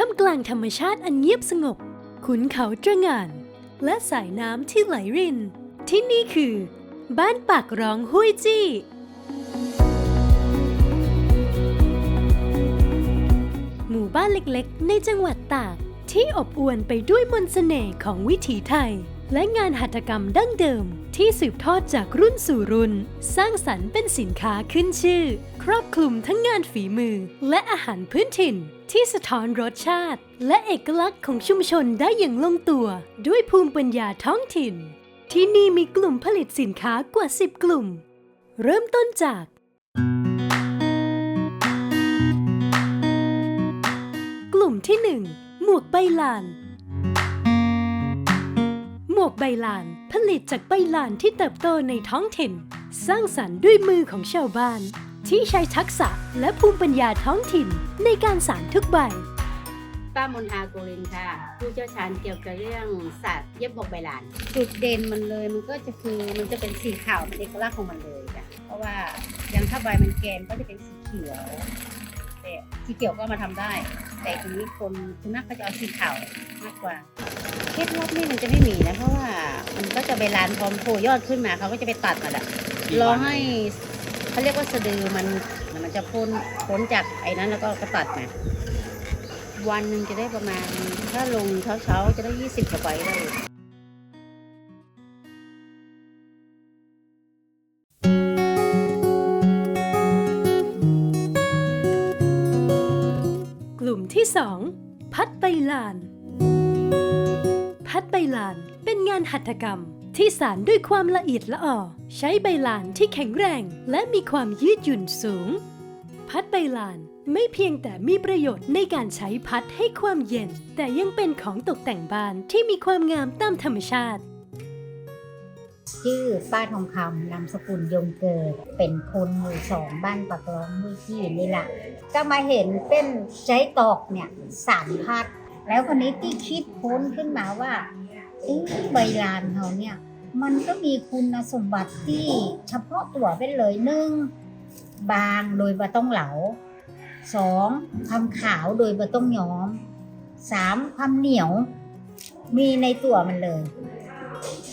ท่ามกลางธรรมชาติอันเงียบสงบ ขุนเขาตระหง่าน และสายน้ำที่ไหลริน ที่นี่คือ บ้านปากร้องห้วยจี้ หมู่บ้านเล็กๆ ในจังหวัดตาก ที่อบอวลไปด้วยมนต์เสน่ห์ของวิถีไทย และงานหัตถกรรมดั้งเดิม ที่สืบทอดจากรุ่นสู่รุ่น สร้างสรรค์เป็นสินค้าขึ้นชื่อ ครอบคลุมทั้งงานฝีมือ และอาหารพื้นถิ่น ที่สะท้อนรสชาติ และเอกลักษณ์ของชุมชนได้อย่างลงตัว ด้วยภูมิปัญญาท้องถิ่น ที่นี่มีกลุ่มผลิตสินค้ากว่า 10 กลุ่ม เริ่มต้นจากกลุ่มที่ 1 หมวกใบลาน หมวกใบลาน ลิตจากใบลานที่เติบโตในท้องถิ่น สร้างสรรค์ด้วยมือของชาวบ้าน ที่ใช้ทักษะและภูมิปัญญาท้องถิ่นในการสานทุกใบป้ามนทาโกรินค่ะผู้เชี่ยวชาญเกี่ยวกับเรื่องสัตว์เย็บบกใบลาน จุดเด่นมันเลยมันก็จะคือมันจะเป็นสีขาวเป็นเอกลักษณ์ของมันเลยจ้ะเพราะว่าอย่างถ้าใบมันแกนก็จะเป็นสีเขียวแต่สีเขียวก็มาทำได้ แต่ทีนี้คนส่วนมากก็จะเอาสีขาวมากกว่าเคล็ดลับนี่มันจะไม่มีนะเพราะว่า มันก็จะใบลานพร้อมโผล่ยอดขึ้นมาเขาก็จะไปตัดมาแหละรอให้เขาเรียกว่าสะดือมันมันจะพ้นพ้นจากไอ้นั้นแล้วก็ก็ตัดมาวันหนึ่งจะได้ประมาณ ถ้าลงเช้าเช้าๆจะได้ยี่สิบกว่าใบได้กลุ่มที่ 2 พัดใบลาน พัดใบลาน เป็นงานหัตถกรรม ที่สานด้วยความละเอียดละออ ใช้ใบลานที่แข็งแรง และมีความยืดหยุ่นสูง พัดใบลานไม่เพียงแต่มีประโยชน์ในการใช้พัดให้ความเย็น แต่ยังเป็นของตกแต่งบ้านที่มีความงามตามธรรมชาติ ชื่อป้าทองคำนามสกุลยงเกิด เป็นคนหมู่สองบ้านปักล้อมมุ้ยที่นี่แหละก็มาเห็นเป็นใช้ตอกเนี่ยสามพัด แล้วคนนี้ที่คิดพ้นขึ้นมาว่า เอ๊ะใบลานเขาเนี่ย มันก็มีคุณสมบัติที่เฉพาะตัวเป็นเลยหนึ่งบางโดยบะต้องเหลาสองความขาวโดยบะต้องย้อมสามความเหนียว มีในตัวมันเลย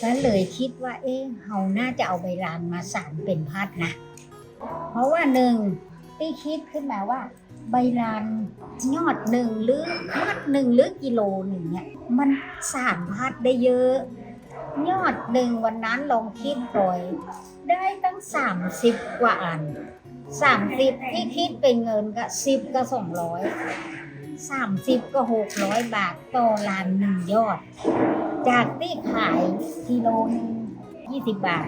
ก็เลยคิดว่า เอ๊ะเฮาน่าจะเอาใบลานมาสานเป็นพัดนะ เพราะว่าหนึ่งที่คิดขึ้นมาว่า ใบลานยอดหนึ่งหรือพัดหนึ่งหรือกิโลหนึ่งเนี่ยมันสานพัดได้เยอะ ยอดหนึ่งวันนั้นลองคิดปล่อย ได้ตั้งสามสิบกว่าอันสามสิบที่คิดเป็นเงินก็สิบก็สองร้อยสามสิบก็หกร้อยบาทต่อลานหนึ่งยอด จากที่ขายกิโลหนึงยี่สิบบาท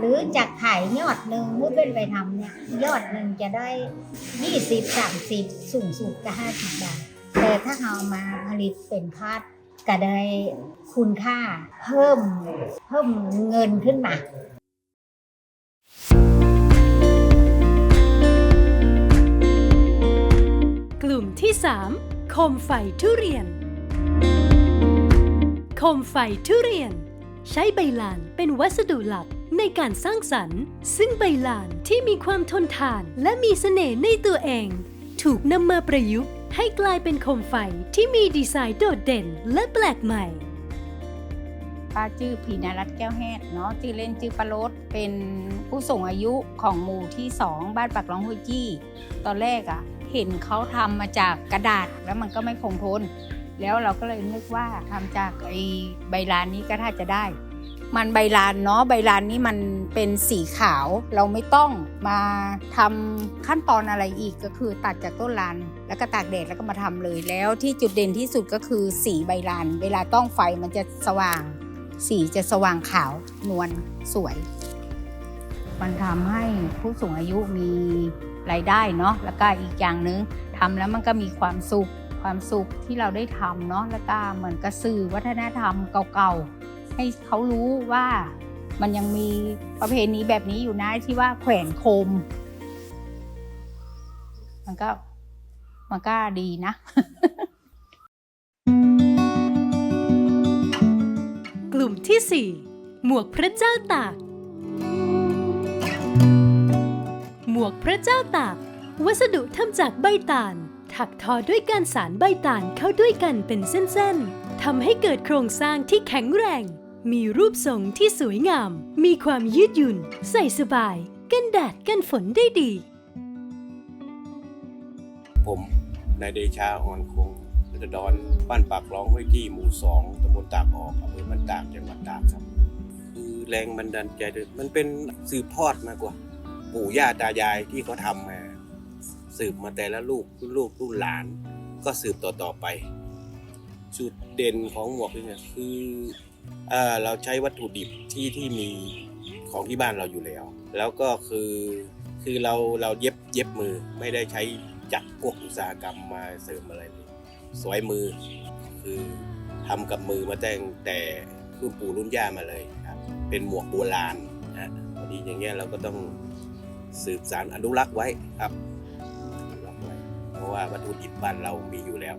หรือจากขายยอดหนึ่งเมื่อเป็นไปทำเนี่ยยอดหนึ่งจะได้ยี่สิบสามสิบสูงสุดก็ห้าสิบบาท แต่ถ้าเอามาผลิตเป็นพัดก็ได้คุณค่าเพิ่มเพิ่มเงินขึ้นมากลุ่มที่ 3 โคมไฟทุเรียน โคมไฟทุเรียน ใช้ใบลานเป็นวัสดุหลัก ในการสร้างสรรค์ ซึ่งใบลานที่มีความทนทานและมีเสน่ห์ในตัวเอง ถูกนำมาประยุกต์ให้กลายเป็นโคมไฟที่มีดีไซน์โดดเด่นและแปลกใหม่ป้าชื่อพีนารัตแก้วแฮดเนาะชื่อเล่นชื่อปารดเป็นผู้สูงอายุของหมู่ที่2บ้านปากร้องฮุยจี้ ตอนแรกอะ่ะ เห็นเขาทำมาจากกระดาษแล้วมันก็ไม่คงทน แล้วเราก็เลยนึกว่าทำจากไอ้ใบลานนี้ก็ถ้าจะได้ มันใบลานเนาะใบลานนี้มันเป็นสีขาว เราไม่ต้องมาทำขั้นตอนอะไรอีกก็คือตัดจากต้นลาน แล้วก็ตากแดดแล้วก็มาทำเลยแล้วที่จุดเด่นที่สุดก็คือสีใบลาน เวลาต้องไฟมันจะสว่าง สีจะสว่างขาวนวลสวย มันทำให้ผู้สูงอายุมีรายได้เนาะแล้วก็อีกอย่างนึงทำแล้วมันก็มีความสุขความสุขที่เราได้ทำเนาะแล้วก็เหมือนกระสื่อวัฒนธรรมเก่าๆ ให้เขารู้ว่ามันยังมีประเพณีแบบนี้อยู่นะที่ว่าแขวนโคม มันก็มันก็ดีนะกลุ่มที่ 4 หมวกพระเจ้าตาก หมวกพระเจ้าตาก วัสดุทำจากใบตาล ถักทอด้วยการสานใบตาลเข้าด้วยกันเป็นเส้นๆทำให้เกิดโครงสร้างที่แข็งแรง มีรูปทรงที่สวยงาม มีความยืดหยุ่น ใส่สบาย กันแดดกันฝนได้ดี ผมนายเดชาอ่อนคงรัตดรบ้านปากร้องห้วยกี้หมู่สองตำบลตากออกอำเภอมันตากจังหวัดตากครับ คือแรงบันดาลใจเลยมันเป็นสืบทอดมากกว่า ปู่ย่าตายายที่เขาทำมา สืบมาแต่ละลูกลูกรุ่นหลาน ก็สืบต่อๆไป จุดเด่นของหมวกเนี่ยคือ เออเราใช้วัตถุดิบที่ที่มีของที่บ้านเราอยู่แล้ว แล้วก็คือคือเราเราเย็บเย็บมือไม่ได้ใช้จักรพวกอุตสาหกรรมมาเสริมอะไรเลยสวยมือ คือทำกับมือมาตั้งแต่รุ่นปู่รุ่นย่ามาเลยครับ เป็นหมวกโบราณนะพอดีอย่างเงี้ยเราก็ต้องสืบสารอนุรักษ์ไว้ครับอนุรักษ์ไว้เพราะว่าวัตถุดิบบ้านเรามีอยู่แล้ว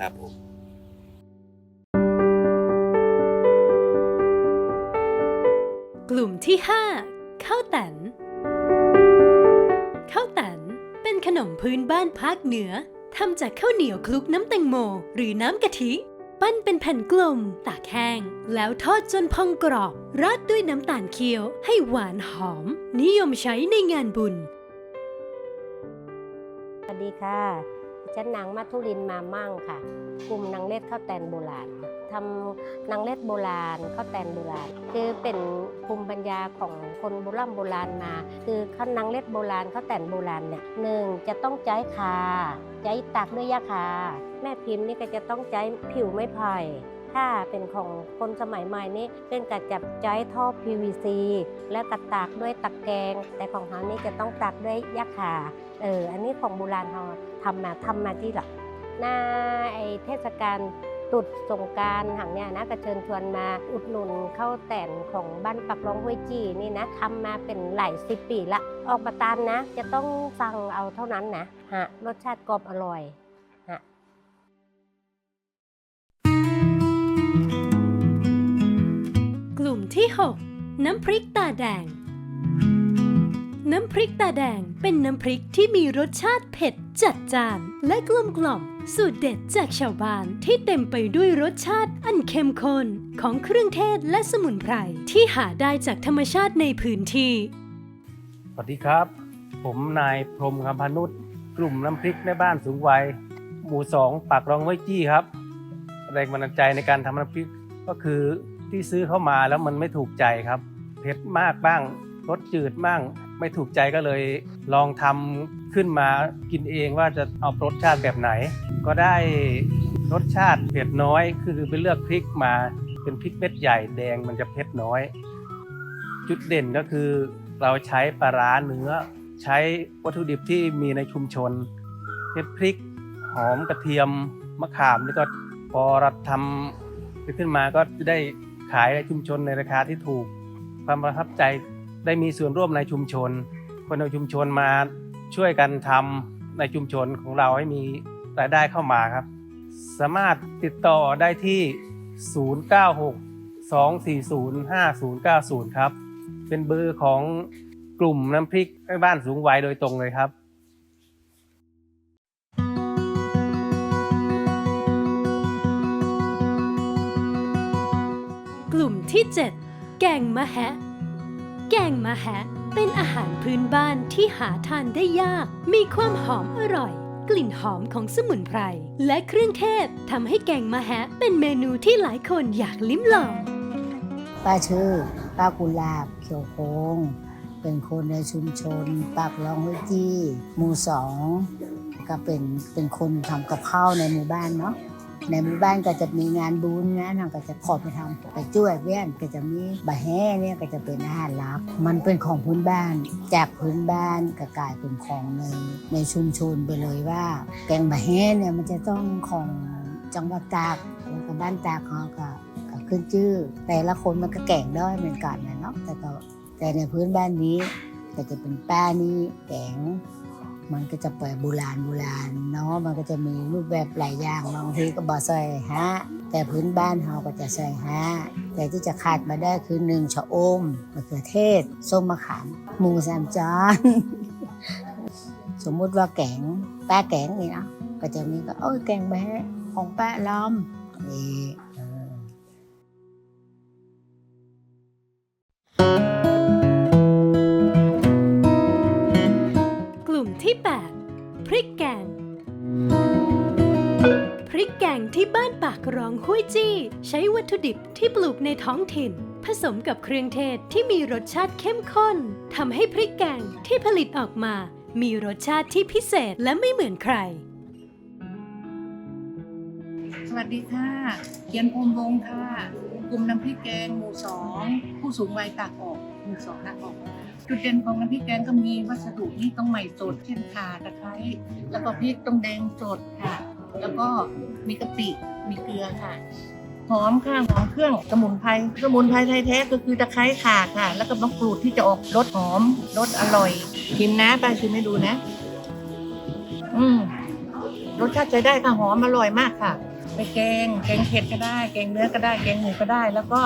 ครับผม กลุ่มที่ 5 ข้าวแตนข้าวแตนเป็นขนมพื้นบ้านภาคเหนือทำจากข้าวเหนียวคลุกน้ำแตงโม หรือน้ำกะทิ ปั้นเป็นแผ่นกลม ตากแห้ง แล้วทอดจนพองกรอบ ราดด้วยน้ำตาลเคี่ยวให้หวานหอม นิยมใช้ในงานบุญ สวัสดีค่ะ ฉันนางมัทุรินมามั่งค่ะ กลุ่มนางเล็ดข้าวแตนโบราณทำนางเล็ดโบราณข้าวแตนโบราณ คือเป็นภูมิปัญญาของคนโบราณโบราณมา คือข้าวนางเล็ดโบราณข้าวแตนโบราณเนี่ยหนึ่งจะต้องใจคาใจตักด้วยยาคา แม่พิมพ์นี่ก็จะต้องใจผิวไม้ไผ่ ถ้าเป็นของคนสมัยใหม่นี่เป็นกระจับใจท่อ PVC และกระตากด้วยตะแกรงแต่ของเขานี่จะต้องตักด้วยยาคาเอออันนี้ของโบราณเราทำมาทำมาที่หลักหน้าไอเทศกาลตุดสงการหังเนี่ยนะก็เชิญชวนมาอุดหนุนเข้าแต่นของบ้านปักร้องห้วยจีนี่นะทำมาเป็นหลายสิบปีละ ออกประตานนะ จะต้องสั่งเอาเท่านั้นนะฮะรสชาติกรอบอร่อย ที่ 6 น้ำพริกตาแดง น้ำพริกตาแดงเป็นน้ำพริกที่มีรสชาติเผ็ดจัดจานและกลมกล่อม สูตรเด็ดจากชาวบ้านที่เต็มไปด้วยรสชาติอันเข้มข้นของเครื่องเทศและสมุนไพรที่หาได้จากธรรมชาติในพื้นที่ สวัสดีครับ ผมนายพรมคำพานุษย์กลุ่มน้ำพริกในบ้านสูงวัย หมู่สองปากรองไว้จี้ครับ แรงบันดาลใจในการทำน้ำพริกก็คือ ที่ซื้อเข้ามาแล้วมันไม่ถูกใจครับเผ็ดมากบ้างรสจืดบ้างไม่ถูกใจก็เลยลองทำขึ้นมากินเองว่าจะเอารสชาติแบบไหน ก็ได้รสชาติเผ็ดน้อย คือไปเลือกพริกมาเป็นพริกเม็ดใหญ่แดงมันจะเผ็ดน้อย จุดเด่นก็คือเราใช้ปลาร้าเนื้อ ใช้วัตถุดิบที่มีในชุมชนเช่นพริก หอมกระเทียมมะขามนี่ก็พอเราทำขึ้นมาก็จะได้ ขายในชุมชนในราคาที่ถูก ความประทับใจได้มีส่วนร่วมในชุมชน คนในชุมชนมาช่วยกันทำในชุมชนของเราให้มีรายได้เข้ามาครับ สามารถติดต่อได้ที่ 096 240 5090 ครับ เป็นเบอร์ของกลุ่มน้ำพริกบ้านสูงวัยโดยตรงเลยครับ ที่ 7 แกงมะแฮะ แกงมะแฮะ เป็นอาหารพื้นบ้านที่หาทานได้ยาก มีความหอมอร่อย กลิ่นหอมของสมุนไพร และเครื่องเทศทำให้แกงมะแฮะ เป็นเมนูที่หลายคนอยากลิ้มลอง ป้าชื่อ ป้ากุลาบเขียวโคงเป็นคนในชุมชน ปากลองห้วยจี้หมู่สองก็เป็นเป็นคนทำกับข้าวในหมู่บ้านเนาะ ในหมู่บ้านก็จะมีงานบุญงานทางก็จะขอไปทำไปช่วยเพื่อนก็จะมีบะแห่เนี่ยก็จะเป็นอาหารลับ มันเป็นของพื้นบ้าน จากพื้นบ้านก็กลายเป็นของในในชุมชนไปเลยว่า แกงบะแห่เนี่ยมันจะต้องของจังหวัดตากแล้วก็บ้านตากเขาก็ก็ขึ้นชื่อ แต่ละคนมันก็แก่งได้เหมือนกันนะเนาะแต่ก็แต่ในพื้นบ้านนี้ก็จะเป็นป้านี่แกง มันก็จะไปโบราณโบราณเนาะมันก็จะมีรูปแบบหลายอย่างบางทีก็บอใส่ฮะแต่พื้นบ้านเราก็จะใส่ฮะแต่ที่จะขาดมาได้คือหนึ่งชะอมมะเขือเทศส้มมะขามหมูสามจานสมมุติว่าแกงป้าแกงนี่นะก็จะมีก็เอ้ยแกงแบะของแปะลำนี่เออก รองห้ยจี้ ใช้วัตถุดิบที่ปลูกในท้องถิ่น ผสมกับเครื่องเทศที่มีรสชาติเข้มข้นทำให้พริกแกงที่ผลิตออกมา มีรสชาติที่พิเศษและไม่เหมือนใคร สวัสดีค่ะเกียนภูมิวงศ์ค่ะกลุ่มน้ำพริกแกงหมู่สองผู้สูงวัยตากออกหมู่สองตากออก จุดเด่นของน้ำพริกแกงก็มีวัสดุที่ต้องใหม่สดเช่นข่าตะไคร้แล้วก็พริกต้องแดงสดค่ะ แล้วก็มีกะปิ มีเกลือค่ะ หอมค่ะหอมเครื่องสมุนไพรสมุนไพรไทยแท้ก็คือตะไคร้ข่าค่ะ แล้วก็มะกรูดที่จะออกรสหอมรสอร่อยชิมนะป้าชิมให้ดูนะ อืมรสชาติใช้ได้ค่ะหอมอร่อยมากค่ะ ไปแกงแกงเผ็ดก็ได้ แกงเนื้อก็ได้แกงหมูก็ได้ แล้วก็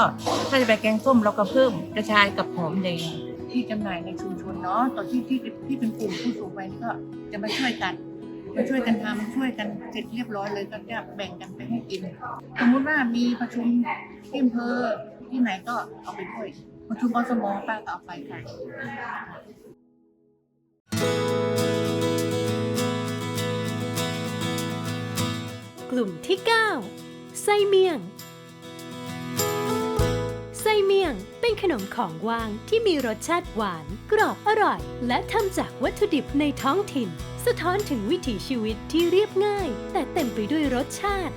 ถ้าจะไปแกงส้มเราก็เพิ่มกระชายกับหอมแดงที่จำหน่ายในชุมชนเนาะตอนที่ที่ที่เป็นกลุ่มผู้สูงวัยนี่ก็จะมาช่วยกัน มาช่วยกันทำช่วยกันเสร็จเรียบร้อยเลยก็จะแบ่งกันไปให้กิน สมมุติว่ามีประชุมที่อำเภอที่ไหนก็เอาไปด้วยประชุมอสมป้าก็เอาไปค่ะกลุ่มที่ 9ไส้เมียง ไส้เมี่ยง เป็นขนมของว่างที่มีรสชาติหวาน กรอบอร่อย และทำจากวัตถุดิบในท้องถิ่น สะท้อนถึงวิถีชีวิตที่เรียบง่าย แต่เต็มไปด้วยรสชาติ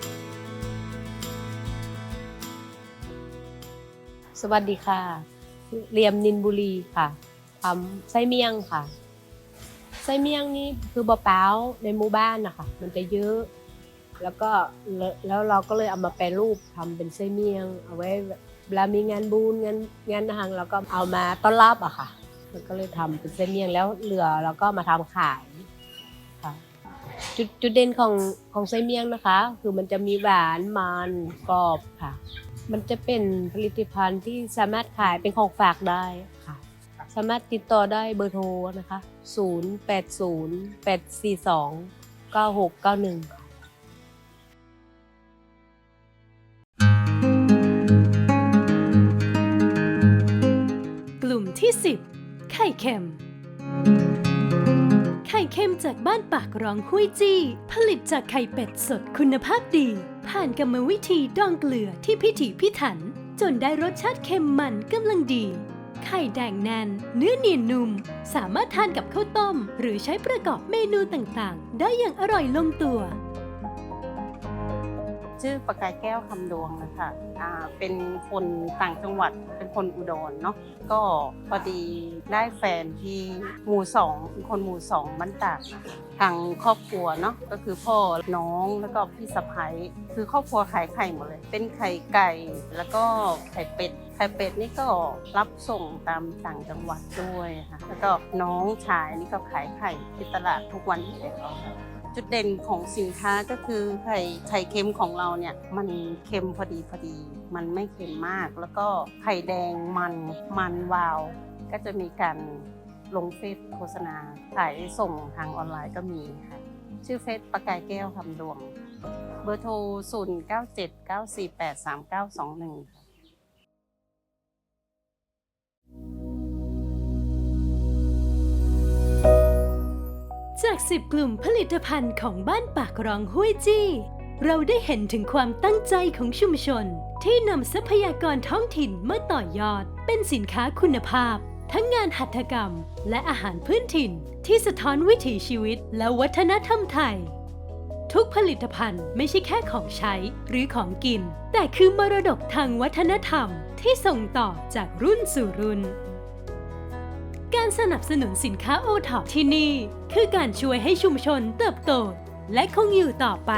สวัสดีค่ะ เรียมนินบุรีค่ะทำไส้เมี่ยงค่ะ ไส้เมี่ยงนี่คือบะเป้าในหมู่บ้านนะคะมันจะเยอะ แล้วก็แล้วแล้วเราก็เลยเอามาแปรรูปทำเป็นไส้เมี่ยง เอาไว้ เวลามีงานบุญงานงานทางเราก็เอามาต้อนรับอะค่ะแล้วก็เลยทำเป็นไส้เมี่ยงแล้วเหลือเราก็มาทำขายค่ะจุดจุดเด่นของของไส้เมี่ยงนะคะ คือมันจะมีหวานมันกรอบค่ะ มันจะเป็นผลิตภัณฑ์ที่สามารถขายเป็นของฝากได้ค่ะ สามารถติดต่อได้เบอร์โทรนะคะ 0 8 0 8 4 2 9 6 9 1ค่ะ ที่ 10 ไข่เค็ม ไข่เค็มจากบ้านปากร้องห้ยจี้ ผลิตจากไข่เป็ดสดคุณภาพดี ผ่านกรรมวิธีดองเกลือที่พิถีพิถัน จนได้รสชาติเค็มมันกำลังดี ไข่แดงแน่นเนื้อเนียนนุ่ม สามารถทานกับข้าวต้ม หรือใช้ประกอบเมนูต่างๆ ได้อย่างอร่อยลงตัว ชื่อประกายแก้วคำดวงนะคะอ่าเป็นคนต่างจังหวัด เป็นคนอุดรเนาะ ก็พอดีได้แฟนที่หมู่สองเป็นคนหมู่สองบ้านตากทางครอบครัวเนาะ ก็คือพ่อ น้อง แล้วก็พี่สะพ้ยคือครอบครัวขายไข่หมดเลย เป็นไข่ไก่ แล้วก็ไข่เป็ด ไข่เป็ดนี่ก็รับส่งตามต่างจังหวัดด้วยค่ะ แล้วก็น้องชายนี่ก็ขายไข่ที่ตลาดทุกวันอยู่แล้ว จุดเด่นของสินค้าก็คือไข่ไข่เค็มของเราเนี่ยมันเค็มพอดีพอดี มันไม่เค็มมาก แล้วก็ไข่แดงมันมันวาว ก็จะมีการลงเฟซโฆษณาขายส่งทางออนไลน์ก็มีค่ะชื่อเฟซประกายแก้วคำดวง เบอร์โทร 0 9 7 9 4 8 3 9 2 1ค่ะ จาก 10 กลุ่มผลิตภัณฑ์ของบ้านปากรองห้วยจี้ เราได้เห็นถึงความตั้งใจของชุมชน ที่นำทรัพยากรท้องถิ่นมาต่อยอด เป็นสินค้าคุณภาพ ทั้งงานหัตถกรรม และอาหารพื้นถิ่น ที่สะท้อนวิถีชีวิตและวัฒนธรรมไทย ทุกผลิตภัณฑ์ไม่ใช่แค่ของใช้หรือของกิน แต่คือมรดกทางวัฒนธรรมที่ส่งต่อจากรุ่นสู่รุ่น การสนับสนุนสินค้าโอท็อปที่นี่ คือการช่วยให้ชุมชนเติบโต และคงอยู่ต่อไป